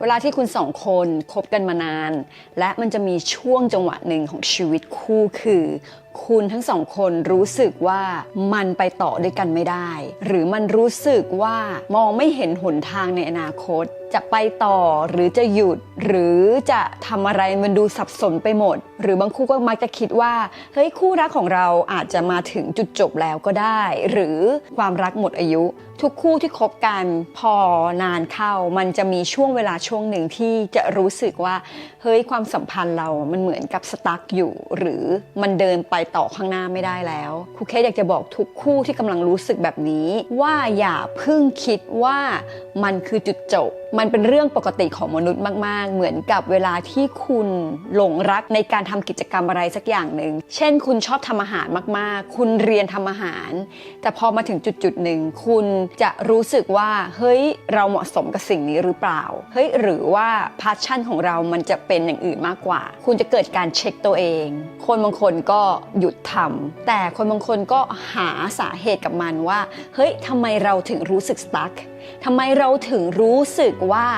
เวลาที่คุณสองคนคบกันมานาน และมันจะมีช่วงจังหวะหนึ่งของชีวิตคู่คือคุณทั้งสองคนรู้สึกว่ามันไปต่อด้วยกันไม่ได้ หรือมันรู้สึกว่ามองไม่เห็นหนทางในอนาคต จะไปต่อหรือจะหยุด หรือจะทำอะไรมันดูสับสนไปหมด หรือบางคู่ก็มักจะคิดว่าเฮ้ยคู่รักของเราอาจจะมาถึงจุดจบแล้วก็ได้ หรือความรักหมดอายุ ทุกคู่ที่คบกันพอนานเข้า มันจะมีช่วงเวลาช่วงหนึ่งที่จะรู้สึกว่าเฮ้ยความสัมพันธ์เรามันเหมือนกับสตั๊กอยู่ หรือมันเดินไปต่อข้างหน้าไม่ได้แล้วครูเคสอยากจะบอกทุกคู่ที่กำลังรู้สึกแบบนี้ ว่าอย่าเพิ่งคิดว่ามันคือจุดจบ มันเป็นเรื่องปกติของมนุษย์มาก ๆ เหมือนกับเวลาที่คุณหลงรักในการทำกิจกรรมอะไรสักอย่างหนึ่ง เช่น คุณชอบทำอาหารมาก ๆ คุณเรียนทำอาหาร แต่พอมาถึงจุดจุดๆหนึ่ง คุณจะรู้สึกว่า เฮ้ย เราเหมาะสมกับสิ่งนี้หรือเปล่า เฮ้ย หรือว่าพาชั่นของเรามันจะเป็นอย่างอื่นมากกว่า คุณจะเกิดการเช็คตัวเอง คนบางคนก็หยุดทำแต่คนบางคนก็หาสาเหตุกับมันว่า เฮ้ยทำไมเราถึงรู้สึกสตั๊กทำไมเราถึงรู้สึกว่า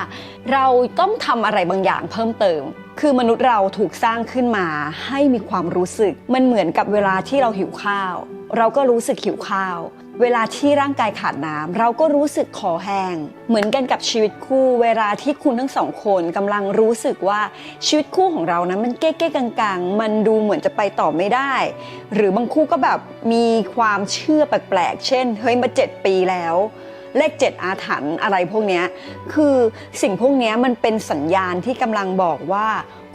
เราต้องทำอะไรบางอย่างเพิ่มเติม คือมนุษย์เราถูกสร้างขึ้นมาให้มีความรู้สึก มันเหมือนกับเวลาที่เราหิวข้าว เราก็รู้สึกหิวข้าว เวลาที่ร่างกายขาดน้ำเราก็รู้สึกคอแห้ง เหมือนกันกับชีวิตคู่ เวลาที่คุณทั้งสองคนกำลังรู้สึกว่าชีวิตคู่ของเรานะมันเก๊ๆกังๆ มันดูเหมือนจะไปต่อไม่ได้ หรือบางคู่ก็แบบมีความเชื่อแปลกๆ เช่น เฮ้ยมาเจ็ดปีแล้ว เลขเจ็ดอาถรรพ์อะไรพวกนี้คือสิ่งพวกนี้มันเป็นสัญญาณที่กำลังบอกว่า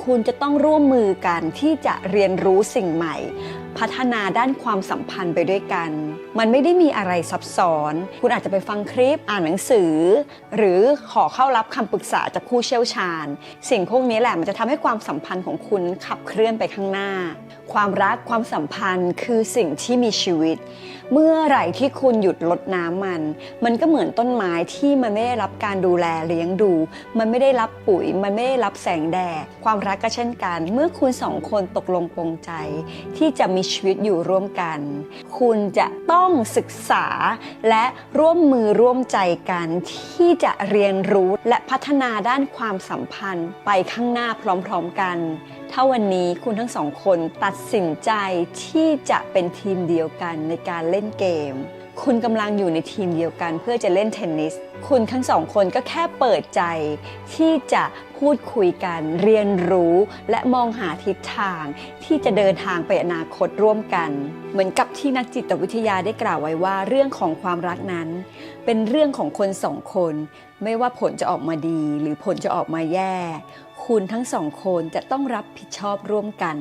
คุณจะต้องร่วมมือกันที่จะเรียนรู้สิ่งใหม่ พัฒนาด้านความสัมพันธ์ไปด้วยกัน มันไม่ได้มีอะไรซับซ้อน คุณอาจจะไปฟังคลิปอ่านหนังสือ หรือขอเข้ารับคำปรึกษาจากผู้เชี่ยวชาญ สิ่งพวกนี้แหละมันจะทำให้ความสัมพันธ์ของคุณขับเคลื่อนไปข้างหน้า ความรักความสัมพันธ์คือสิ่งที่มีชีวิต เมื่อไหร่ที่คุณหยุดลดน้ำมัน มันก็เหมือนต้นไม้ที่มันไม่ได้รับการดูแลเลี้ยงดู มันไม่ได้รับปุ๋ย มันไม่ได้รับแสงแดดความรักก็เช่นกัน เมื่อคุณสองคนตกลงปรงใจที่จะมีชีวิตอยู่ร่วมกัน คุณจะต้องศึกษาและร่วมมือร่วมใจกัน ที่จะเรียนรู้และพัฒนาด้านความสัมพันธ์ไปข้างหน้าพร้อมๆกัน ถ้าวันนี้คุณทั้งสองคนตัดสินใจที่จะเป็นทีมเดียวกันในการเล่นเกม คุณกำลังอยู่ในทีมเดียวกันเพื่อจะเล่นเทนนิส คุณทั้งสองคนก็แค่เปิดใจ ที่จะพูดคุยกันเรียนรู้ และมองหาทิศทาง ที่จะเดินทางไปอนาคตร่วมกัน เหมือนกับที่นักจิตวิทยาได้กล่าวไว้ว่าเรื่องของความรักนั้น เป็นเรื่องของคนสองคน ไม่ว่าผลจะออกมาดี หรือผลจะออกมาแย่ คุณทั้งสองคนจะต้องรับผิดชอบร่วมกัน